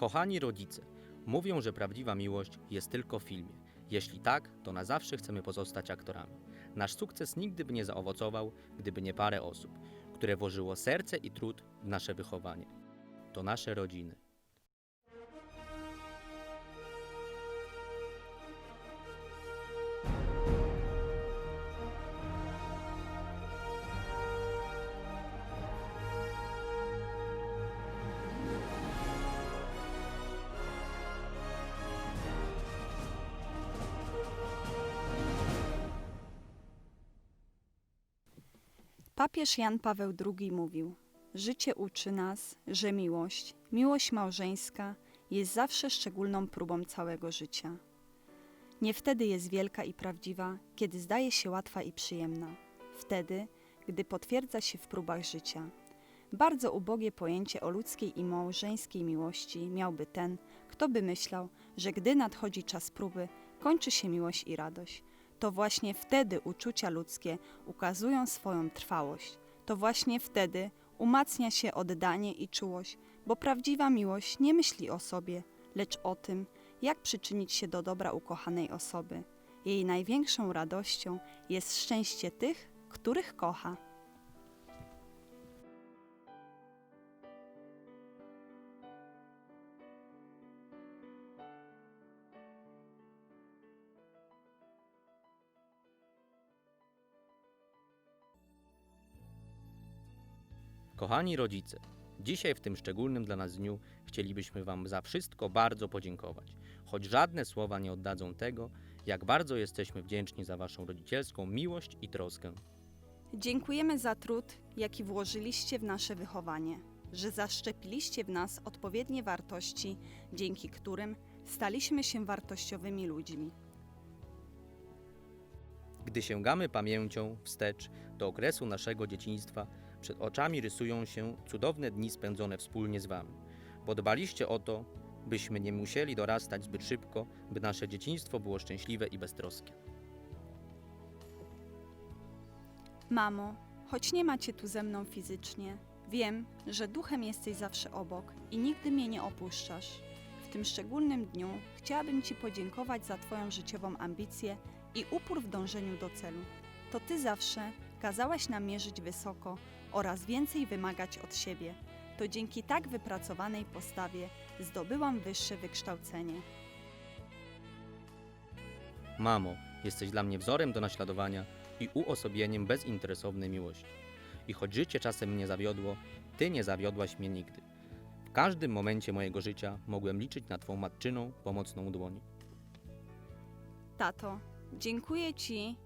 Kochani rodzice, mówią, że prawdziwa miłość jest tylko w filmie. Jeśli tak, to na zawsze chcemy pozostać aktorami. Nasz sukces nigdy by nie zaowocował, gdyby nie parę osób, które włożyło serce i trud w nasze wychowanie. To nasze rodziny. Papież Jan Paweł II mówił: Życie uczy nas, że miłość, miłość małżeńska jest zawsze szczególną próbą całego życia. Nie wtedy jest wielka i prawdziwa, kiedy zdaje się łatwa i przyjemna. Wtedy, gdy potwierdza się w próbach życia. Bardzo ubogie pojęcie o ludzkiej i małżeńskiej miłości miałby ten, kto by myślał, że gdy nadchodzi czas próby, kończy się miłość i radość. To właśnie wtedy uczucia ludzkie ukazują swoją trwałość. To właśnie wtedy umacnia się oddanie i czułość, bo prawdziwa miłość nie myśli o sobie, lecz o tym, jak przyczynić się do dobra ukochanej osoby. Jej największą radością jest szczęście tych, których kocha. Kochani rodzice, dzisiaj w tym szczególnym dla nas dniu chcielibyśmy Wam za wszystko bardzo podziękować. Choć żadne słowa nie oddadzą tego, jak bardzo jesteśmy wdzięczni za Waszą rodzicielską miłość i troskę. Dziękujemy za trud, jaki włożyliście w nasze wychowanie, że zaszczepiliście w nas odpowiednie wartości, dzięki którym staliśmy się wartościowymi ludźmi. Gdy sięgamy pamięcią wstecz do okresu naszego dzieciństwa, przed oczami rysują się cudowne dni spędzone wspólnie z Wami, bo dbaliście o to, byśmy nie musieli dorastać zbyt szybko, by nasze dzieciństwo było szczęśliwe i beztroskie. Mamo, choć nie macie tu ze mną fizycznie, wiem, że duchem jesteś zawsze obok i nigdy mnie nie opuszczasz. W tym szczególnym dniu chciałabym Ci podziękować za Twoją życiową ambicję i upór w dążeniu do celu. To Ty zawsze kazałaś nam mierzyć wysoko oraz więcej wymagać od siebie. To dzięki tak wypracowanej postawie zdobyłam wyższe wykształcenie. Mamo, jesteś dla mnie wzorem do naśladowania i uosobieniem bezinteresownej miłości. I choć życie czasem mnie zawiodło, Ty nie zawiodłaś mnie nigdy. W każdym momencie mojego życia mogłem liczyć na Twą matczyną, pomocną dłoń. Tato, dziękuję Ci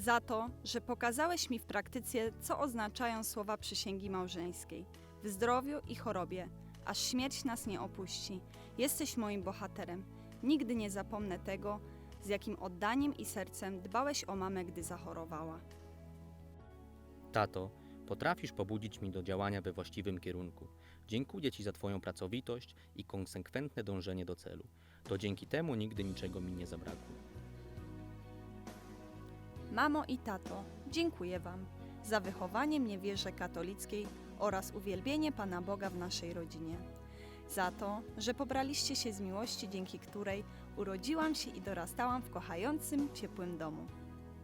za to, że pokazałeś mi w praktyce, co oznaczają słowa przysięgi małżeńskiej. W zdrowiu i chorobie, aż śmierć nas nie opuści. Jesteś moim bohaterem. Nigdy nie zapomnę tego, z jakim oddaniem i sercem dbałeś o mamę, gdy zachorowała. Tato, potrafisz pobudzić mnie do działania we właściwym kierunku. Dziękuję Ci za Twoją pracowitość i konsekwentne dążenie do celu. To dzięki temu nigdy niczego mi nie zabrakło. Mamo i tato, dziękuję Wam za wychowanie mnie w wierze katolickiej oraz uwielbienie Pana Boga w naszej rodzinie. Za to, że pobraliście się z miłości, dzięki której urodziłam się i dorastałam w kochającym, ciepłym domu.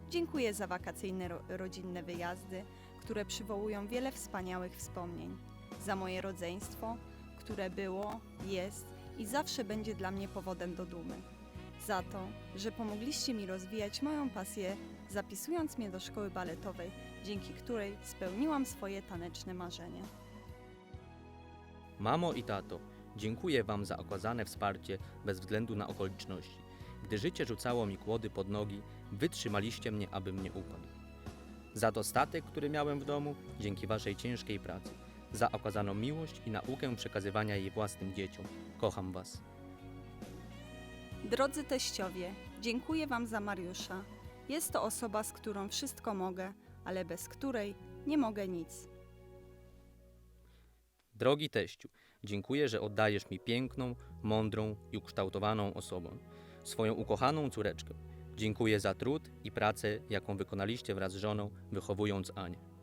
Dziękuję za wakacyjne ro- rodzinne wyjazdy, które przywołują wiele wspaniałych wspomnień. Za moje rodzeństwo, które było, jest i zawsze będzie dla mnie powodem do dumy. Za to, że pomogliście mi rozwijać moją pasję zapisując mnie do szkoły baletowej, dzięki której spełniłam swoje taneczne marzenie. Mamo i tato, dziękuję Wam za okazane wsparcie bez względu na okoliczności. Gdy życie rzucało mi kłody pod nogi, wytrzymaliście mnie, abym nie upadł. Za dostatek, który miałem w domu, dzięki Waszej ciężkiej pracy. Za okazaną miłość i naukę przekazywania jej własnym dzieciom. Kocham Was. Drodzy teściowie, dziękuję Wam za Mariusza. Jest to osoba, z którą wszystko mogę, ale bez której nie mogę nic. Drogi teściu, dziękuję, że oddajesz mi piękną, mądrą i ukształtowaną osobą, swoją ukochaną córeczkę. Dziękuję za trud i pracę, jaką wykonaliście wraz z żoną, wychowując Anię.